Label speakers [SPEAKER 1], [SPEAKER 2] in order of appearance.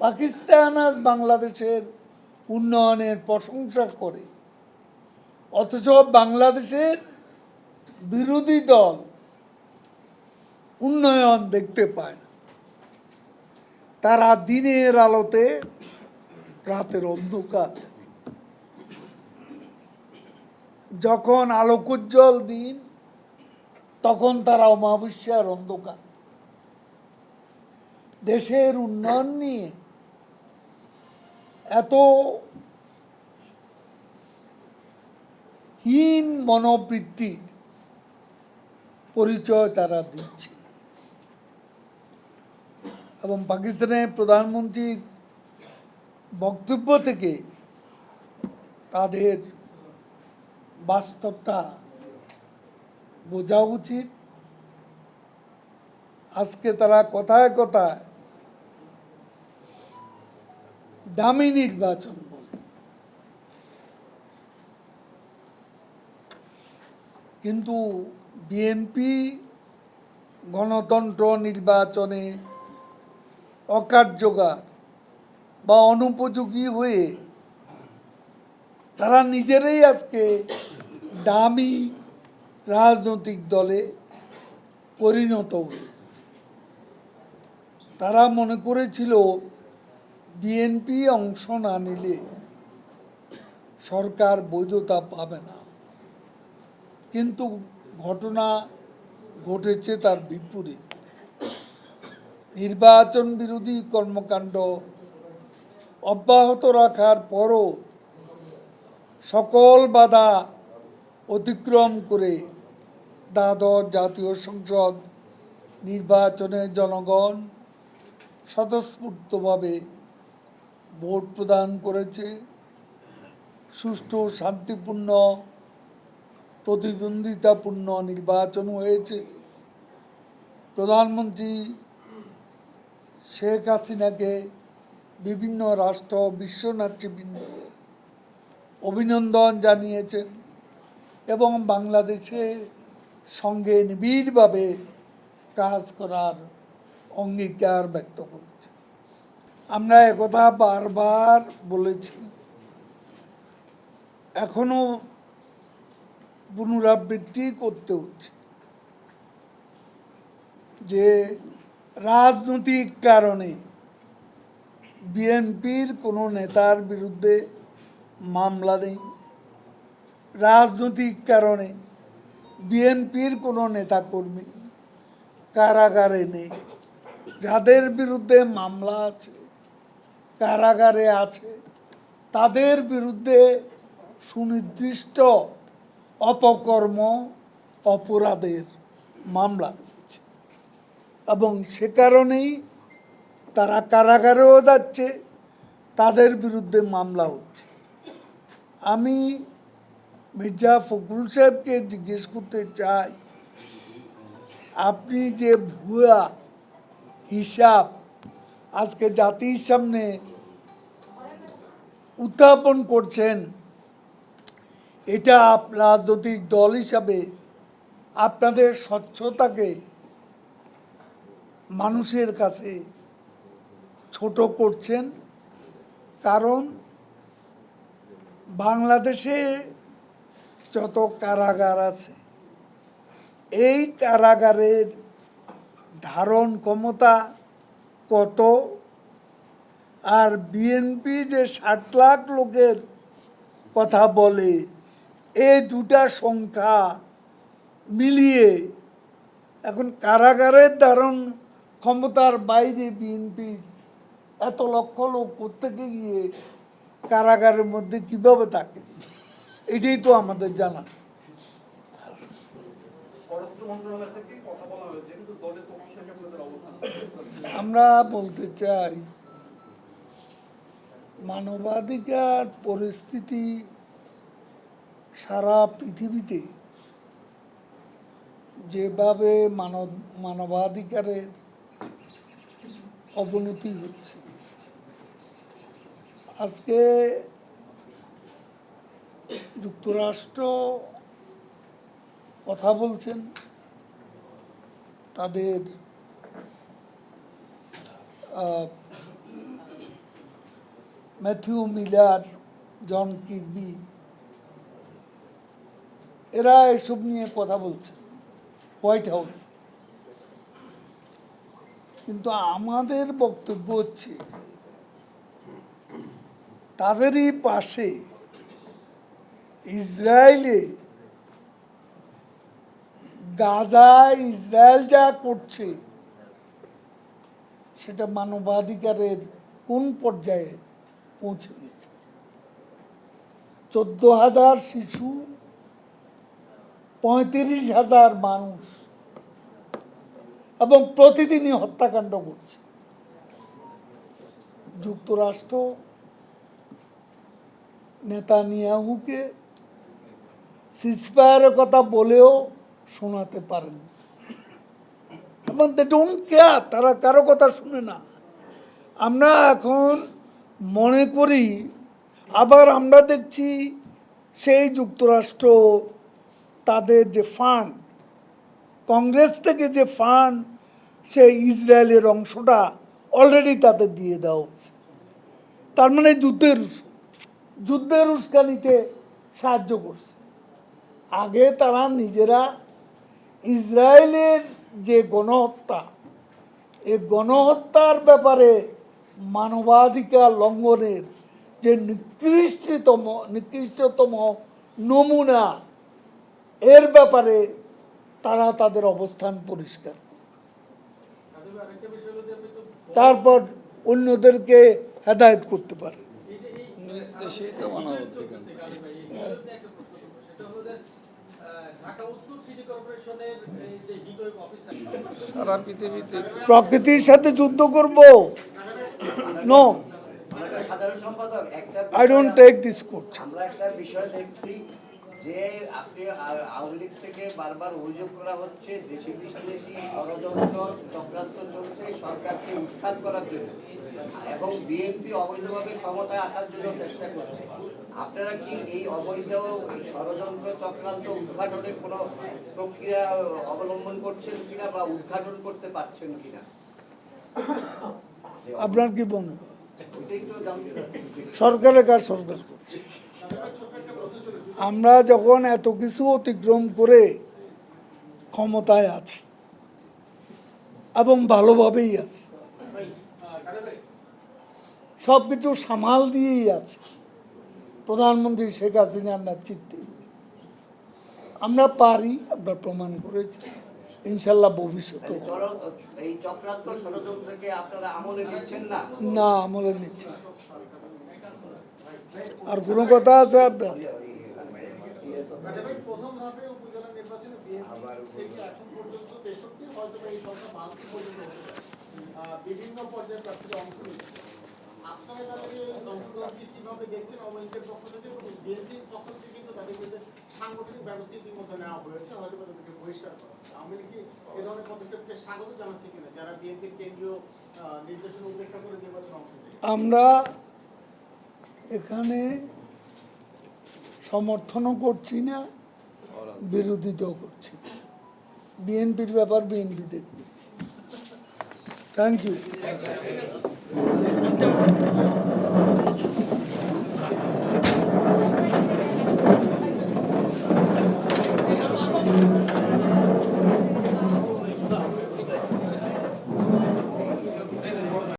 [SPEAKER 1] পাকিস্তান আজ বাংলাদেশের উন্নয়নের প্রশংসা করে। অথচ বাংলাদেশের বিরোধী দল উন্নয়ন দেখতে পায় না। তারা দিনের আলোতে রাতের অন্ধকার। যখন আলোকোজ্জ্বল দিন, তখন তারা অমাবস্যার অন্ধকার। দেশের উন্নয়ন নিয়ে এত হীন মনোবৃত্তির পরিচয় তারা দিচ্ছে। এবং পাকিস্তানের প্রধানমন্ত্রীর বক্তব্য থেকে তাদের বাস্তবটা বোঝা উচিত। আজকে তারা কথায় কথায় দামি নির্বাচন বলে। কিন্তু বিএনপি গণতন্ত্র নির্বাচনে অকার্যকর বা অনুপযোগী হয়ে তারা নিজেরাই আজকে দামি রাজনৈতিক দলে পরিণত হয়ে তারা মনে করেছিল বিএনপি অংশ না নিলে সরকার বৈধতা পাবে না। কিন্তু ঘটনা ঘটেছে তার বিপরীত। নির্বাচন বিরোধী কর্মকাণ্ড অব্যাহত রাখার পরও সকল বাধা অতিক্রম করে দ্বাদশ জাতীয় সংসদ নির্বাচনে জনগণ স্বতঃস্ফূর্তভাবে ভোট প্রদান করেছে। সুষ্ঠু, শান্তিপূর্ণ, প্রতিদ্বন্দ্বিতাপূর্ণ নির্বাচন হয়েছে। প্রধানমন্ত্রী শেখ হাসিনাকে বিভিন্ন রাষ্ট্র বিশ্ব নেতৃবৃন্দ অভিনন্দন জানিয়েছেন এবং বাংলাদেশে সঙ্গে নিবিড়ভাবে কাজ করার অঙ্গীকার ব্যক্ত করেছে আমরা একথা বারবার বলেছি। এখনও পুনরাবৃত্তি করতে হচ্ছে। যে রাজনৈতিক কারণে বিএনপির কোনো নেতার বিরুদ্ধে মামলা নেই। রাজনৈতিক কারণে বিএনপির কোনো নেতাকর্মী কারাগারে নেই। যাদের বিরুদ্ধে মামলা আছে কারাগারে আছে। তাদের বিরুদ্ধে সুনির্দিষ্ট অপকর্ম, অপরাধের মামলা রয়েছে। এবং সে কারণেই তারা কারাগারেও যাচ্ছে, তাদের বিরুদ্ধে মামলা হচ্ছে। আমি মির্জা ফখরুল সাহেবকে জিজ্ঞেস করতে চাই, আপনি যে ভুয়া হিসাব আজকে জাতির সামনে উত্থাপন করছেন, এটা রাজনৈতিক দল হিসাবে আপনাদের স্বচ্ছতাকে মানুষের কাছে ছোট করছেন। কারণ বাংলাদেশে যত কারাগার আছে, এই কারাগারের ধারণ ক্ষমতা কত? আর বিএনপি যে ষাট লাখ লোকের কথা বলে, এই দুটা সংখ্যা মিলিয়ে এখন কারাগারের ধারণ ক্ষমতার বাইরে বিএনপির এত লক্ষ লোক কোথেকে গিয়ে কারাগারের মধ্যে কীভাবে থাকে? এটাই তো আমাদের জানা।
[SPEAKER 2] পররাষ্ট্র মন্ত্রণালয় থেকে কথা বলা হয়েছে, কিন্তু দলের পক্ষ থেকে আপনাদের অবস্থান
[SPEAKER 1] আমরা বলতে চাই, মানবাধিকার পরিস্থিতি সারা পৃথিবীতে যেভাবে মানব, মানবাধিকারের অবনতি হচ্ছে। আজকে যুক্তরাষ্ট্র কথা বলছেন, তাদের ম্যাথিউ মিলার, জন কিরবি এরা এসব নিয়ে কথা বলছে, হোয়াইট হাউস। কিন্তু আমাদের বক্তব্য হচ্ছে, তাদেরই পাশে ইসরায়েলে গাজা, ইসরায়েল যা করছে সেটা মানবাধিকারের কোন পর্যায়ে পৌঁছে গেছে? চোদ্দ হাজার শিশু, পঁয়ত্রিশ হাজার মানুষ এবং প্রতিদিনই হত্যাকাণ্ড করছে যুক্তরাষ্ট্র, নেতানিয়াহুকে সিসফায়ারের কথা বলেও শোনাতে পারেন এবং দে কেয়ার তারা কারও কথা শুনে না। আমরা এখন মনে করি, আবার আমরা দেখছি সেই যুক্তরাষ্ট্র তাদের যে ফান্ড, কংগ্রেস থেকে যে ফান্ড, সেই ইসরায়েলের অংশটা অলরেডি তাদের দিয়ে দেওয়া হয়েছে। তার মানে যুদ্ধের যুদ্ধের উস্কানিতে সাহায্য করছে। আগে তারা নিজেরা ইসরায়েলের যে গণহত্যা এই গণহত্যার ব্যাপারে মানবাধিকার লঙ্ঘনের যে নিকৃষ্টতম নিকৃষ্টতম নমুনা এর ব্যাপারে তারা তাদের অবস্থান পরিষ্কার। তারপর অন্যদেরকে হেদায়ত করতে পারে।
[SPEAKER 3] দেশেই তো মানবাধিকার
[SPEAKER 4] ঢাকা উত্তর সিটি কর্পোরেশনের এই যে হিটওয়েভ অফিসার
[SPEAKER 3] সারা পৃথিবীতে তো
[SPEAKER 1] প্রকৃতির সাথে যুদ্ধ করব। নো
[SPEAKER 5] সাধারণ সম্পাদক একটা
[SPEAKER 1] I don't take this coach
[SPEAKER 5] আমরা একটা বিষয় দেখছি যে আপনি আওয়ামী লীগ থেকে বারবার অভিযোগ করা হচ্ছে দেশি বিদেশি ষড়যন্ত্র চক্রান্ত চলছে সরকারকে উৎখাত করার জন্য। এবং বিএনপি অবৈধভাবে ক্ষমতায় আসার জন্য চেষ্টা করছে। আপনারা কি এই অবৈধ ষড়যন্ত্র চক্রান্ত উদ্ঘাটনে কোনো প্রক্রিয়া অবলম্বন করছেন কিনা বা উদ্ঘাটন করতে পারছেন কিনা?
[SPEAKER 1] আপনার কি মনে সরকারের কাজ সরকার করছে। আমরা যখন এত কিছু অতিক্রম করে ক্ষমতায় আছি এবং ভালোভাবেই আছি সব কিছু সামাল দিয়েই আছে প্রধানমন্ত্রী শেখ হাসিনার নেতৃত্বে। আমরা পারি আমরা প্রমাণ করেছি। ইনশাল্লাহ ভবিষ্যতে
[SPEAKER 5] না?
[SPEAKER 1] আমলে নিচ্ছে আর কোনো কথা আছে আপনার?
[SPEAKER 2] বিভিন্ন পর্যায়ে প্রার্থীরা অংশ নিচ্ছে
[SPEAKER 1] আমরা এখানে সমর্থনও করছি না বিরোধিতাও করছি বিএনপির ব্যাপার বিএনপি দেখবে। Thank you 감사합니다.